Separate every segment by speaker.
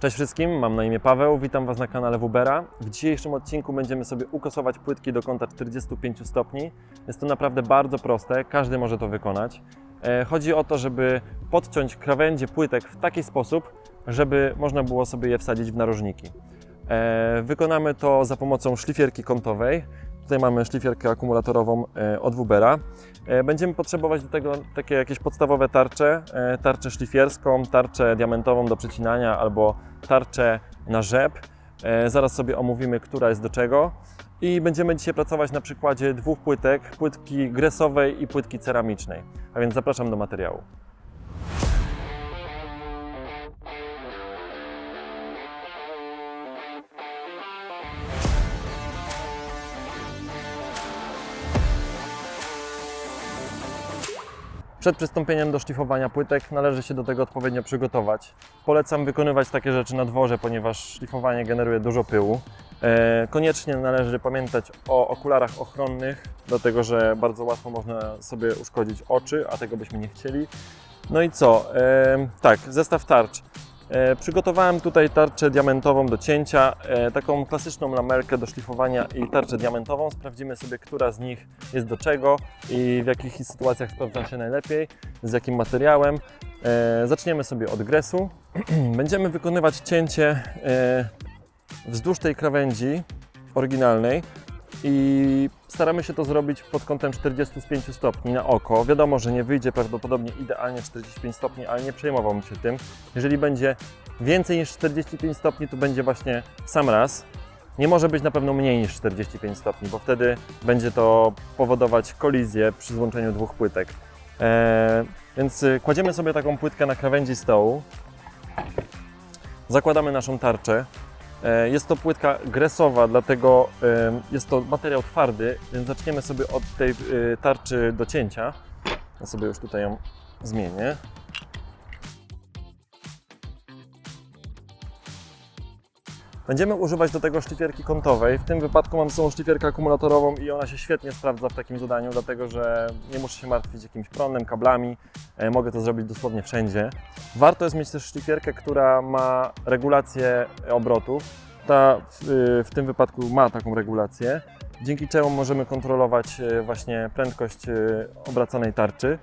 Speaker 1: Cześć wszystkim, mam na imię Paweł, witam Was na kanale Wubera. W dzisiejszym odcinku będziemy sobie ukosować płytki do kąta 45 stopni. Jest to naprawdę bardzo proste, każdy może to wykonać. E, Chodzi o to, żeby podciąć krawędzie płytek w taki sposób, żeby można było sobie je wsadzić w narożniki. E, Wykonamy to za pomocą szlifierki kątowej. Tutaj mamy szlifierkę akumulatorową e, od Wubera. E, Będziemy potrzebować do tego takie jakieś podstawowe tarcze, e, tarczę szlifierską, tarczę diamentową do przecinania albo tarczę na rzep. Zaraz sobie omówimy, która jest do czego. I będziemy dzisiaj pracować na przykładzie dwóch płytek, płytki gresowej i płytki ceramicznej. A więc zapraszam do materiału. Przed przystąpieniem do szlifowania płytek należy się do tego odpowiednio przygotować. Polecam wykonywać takie rzeczy na dworze, ponieważ szlifowanie generuje dużo pyłu. E, Koniecznie należy pamiętać o okularach ochronnych, dlatego że bardzo łatwo można sobie uszkodzić oczy, a tego byśmy nie chcieli. No i co? E, Tak, zestaw tarcz. E, Przygotowałem tutaj tarczę diamentową do cięcia, e, taką klasyczną lamelkę do szlifowania i tarczę diamentową. Sprawdzimy sobie, która z nich jest do czego i w jakich sytuacjach sprawdza się najlepiej, z jakim materiałem. E, Zaczniemy sobie od gresu. Będziemy wykonywać cięcie wzdłuż tej krawędzi oryginalnej i staramy się to zrobić pod kątem 45 stopni na oko. Wiadomo, że nie wyjdzie prawdopodobnie idealnie 45 stopni, ale nie przejmowałbym się tym. Jeżeli będzie więcej niż 45 stopni, to będzie właśnie sam raz. Nie może być na pewno mniej niż 45 stopni, bo wtedy będzie to powodować kolizję przy złączeniu dwóch płytek. Eee, więc y, kładziemy sobie taką płytkę na krawędzi stołu. Zakładamy naszą tarczę. E, Jest to płytka gresowa, dlatego jest to materiał twardy, więc zaczniemy sobie od tej y, tarczy do cięcia. Ja sobie już tutaj ją zmienię. Będziemy używać do tego szlifierki kątowej. W tym wypadku mam są szlifierkę akumulatorową i ona się świetnie sprawdza w takim zadaniu, dlatego że nie muszę się martwić jakimś prądem, kablami. E, Mogę to zrobić dosłownie wszędzie. Warto jest mieć też szlifierkę, która ma regulację obrotów. Ta w, y, w tym wypadku ma taką regulację, dzięki czemu możemy kontrolować y, właśnie prędkość y, obracanej tarczy.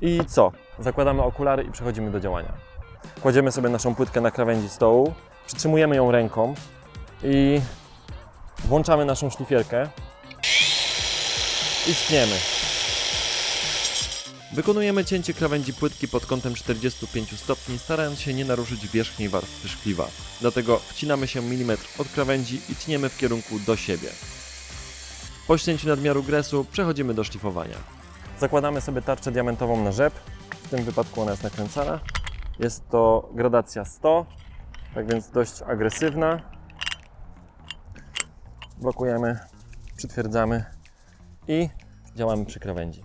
Speaker 1: I co? Zakładamy okulary i przechodzimy do działania. Kładziemy sobie naszą płytkę na krawędzi stołu, przytrzymujemy ją ręką i włączamy naszą szlifierkę i tniemy. Wykonujemy cięcie krawędzi płytki pod kątem 45 stopni, starając się nie naruszyć wierzchniej warstwy szkliwa. Dlatego wcinamy się milimetr od krawędzi i tniemy w kierunku do siebie. Po ścięciu nadmiaru gresu przechodzimy do szlifowania. Zakładamy sobie tarczę diamentową na rzep. W tym wypadku ona jest nakręcana. Jest to gradacja 100, tak więc dość agresywna. Blokujemy, przytwierdzamy i działamy przy krawędzi.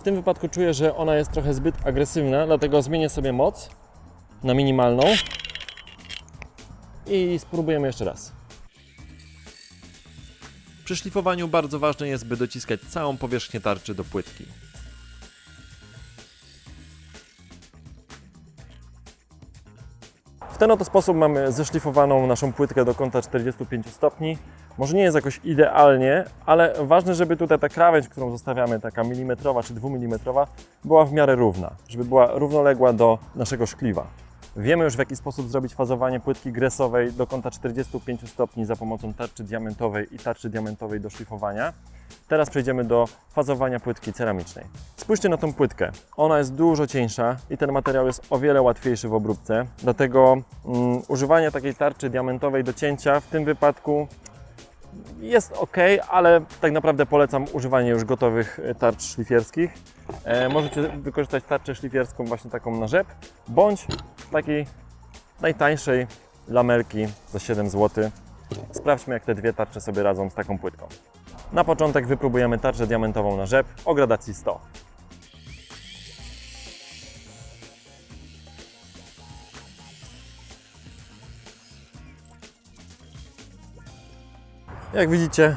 Speaker 1: W tym wypadku czuję, że ona jest trochę zbyt agresywna, dlatego zmienię sobie moc na minimalną i spróbujemy jeszcze raz. Przy szlifowaniu bardzo ważne jest, by dociskać całą powierzchnię tarczy do płytki. W ten oto sposób mamy zeszlifowaną naszą płytkę do kąta 45 stopni. Może nie jest jakoś idealnie, ale ważne, żeby tutaj ta krawędź, którą zostawiamy, taka milimetrowa czy dwumilimetrowa, była w miarę równa, żeby była równoległa do naszego szkliwa. Wiemy już w jaki sposób zrobić fazowanie płytki gresowej do kąta 45 stopni za pomocą tarczy diamentowej i tarczy diamentowej do szlifowania. Teraz przejdziemy do fazowania płytki ceramicznej. Spójrzcie na tą płytkę. Ona jest dużo cieńsza i ten materiał jest o wiele łatwiejszy w obróbce. Dlatego mm, używanie takiej tarczy diamentowej do cięcia w tym wypadku jest ok, ale tak naprawdę polecam używanie już gotowych e, tarcz szlifierskich. E, możecie wykorzystać tarczę szlifierską właśnie taką na rzep, bądź takiej najtańszej lamelki za 7 zł. Sprawdźmy jak te dwie tarcze sobie radzą z taką płytką. Na początek wypróbujemy tarczę diamentową na rzep o gradacji 100. Jak widzicie,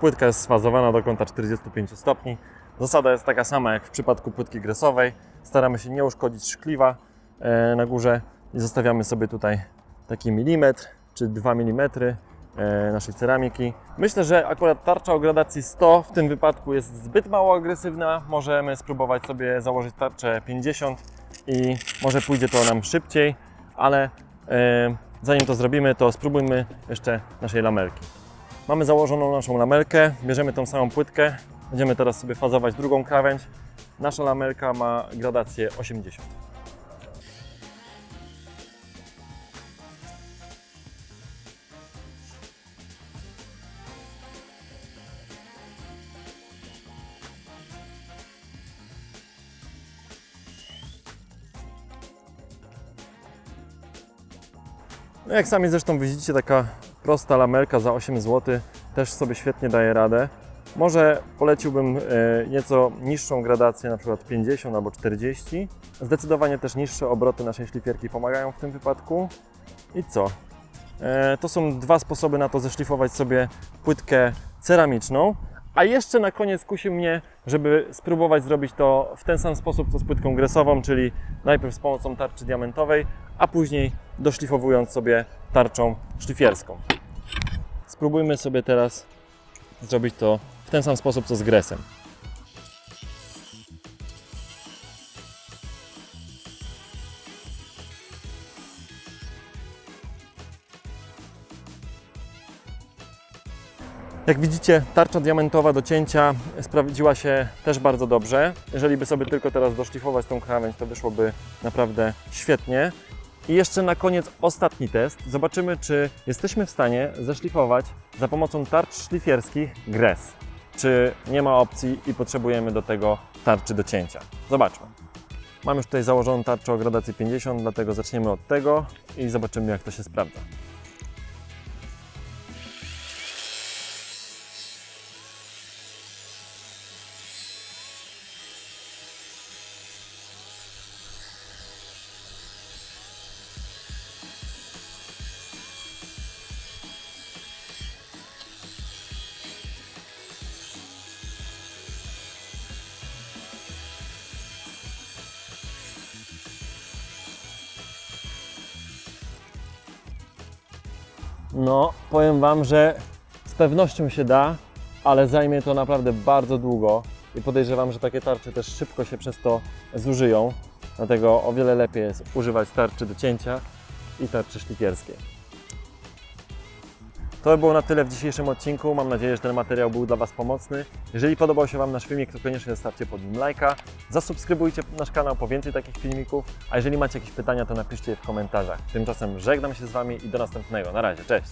Speaker 1: płytka jest sfazowana do kąta 45 stopni. Zasada jest taka sama jak w przypadku płytki gresowej. Staramy się nie uszkodzić szkliwa e, na górze i zostawiamy sobie tutaj taki milimetr czy 2 mm e, naszej ceramiki. Myślę, że akurat tarcza o gradacji 100 w tym wypadku jest zbyt mało agresywna. Możemy spróbować sobie założyć tarczę 50 i może pójdzie to nam szybciej, ale e, zanim to zrobimy, to spróbujmy jeszcze naszej lamelki. Mamy założoną naszą lamelkę, bierzemy tą samą płytkę, będziemy teraz sobie fazować drugą krawędź. Nasza lamelka ma gradację 80. No jak sami zresztą widzicie, taka prosta lamelka za 8 zł też sobie świetnie daje radę. Może poleciłbym e, nieco niższą gradację, na przykład 50 albo 40. Zdecydowanie też niższe obroty naszej szlifierki pomagają w tym wypadku. I co? E, To są dwa sposoby na to zeszlifować sobie płytkę ceramiczną. A jeszcze na koniec kusi mnie, żeby spróbować zrobić to w ten sam sposób co z płytką gresową, czyli najpierw z pomocą tarczy diamentowej, a później doszlifowując sobie tarczą szlifierską. Spróbujmy sobie teraz zrobić to w ten sam sposób co z gresem. Jak widzicie, tarcza diamentowa do cięcia sprawdziła się też bardzo dobrze. Jeżeli by sobie tylko teraz doszlifować tą krawędź, to wyszłoby naprawdę świetnie. I jeszcze na koniec ostatni test. Zobaczymy, czy jesteśmy w stanie zeszlifować za pomocą tarcz szlifierskich gres. Czy nie ma opcji i potrzebujemy do tego tarczy do cięcia. Zobaczmy. Mam już tutaj założoną tarczę o gradacji 50, dlatego zaczniemy od tego i zobaczymy, jak to się sprawdza. No, powiem Wam, że z pewnością się da, ale zajmie to naprawdę bardzo długo i podejrzewam, że takie tarcze też szybko się przez to zużyją. Dlatego o wiele lepiej jest używać tarczy do cięcia i tarczy szlifierskiej. To by było na tyle w dzisiejszym odcinku. Mam nadzieję, że ten materiał był dla Was pomocny. Jeżeli podobał się Wam nasz filmik, to koniecznie zostawcie pod nim lajka. Zasubskrybujcie nasz kanał po więcej takich filmików. A jeżeli macie jakieś pytania, to napiszcie je w komentarzach. Tymczasem żegnam się z Wami i do następnego. Na razie, cześć!